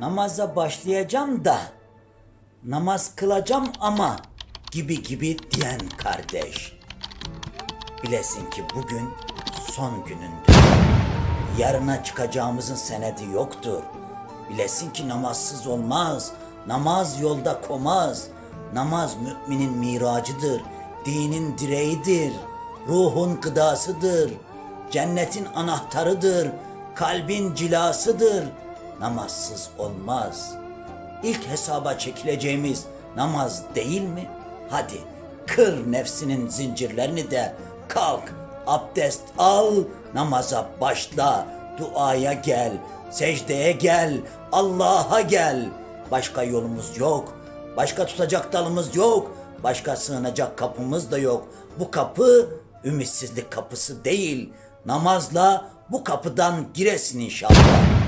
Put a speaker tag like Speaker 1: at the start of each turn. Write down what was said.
Speaker 1: namaza başlayacağım da namaz kılacağım ama gibi gibi diyen kardeş. Bilesin ki bugün son günündür. Yarına çıkacağımızın senedi yoktur. Bilesin ki namazsız olmaz. Namaz yolda komaz. Namaz müminin miracıdır. Dinin direğidir. Ruhun gıdasıdır. Cennetin anahtarıdır. Kalbin cilasıdır. Namazsız olmaz. İlk hesaba çekileceğimiz namaz değil mi? Hadi kır nefsinin zincirlerini de kalk abdest al namaza başla duaya gel secdeye gel Allah'a gel başka yolumuz yok başka tutacak dalımız yok başka sığınacak kapımız da yok bu kapı ümitsizlik kapısı değil namazla bu kapıdan giresin inşallah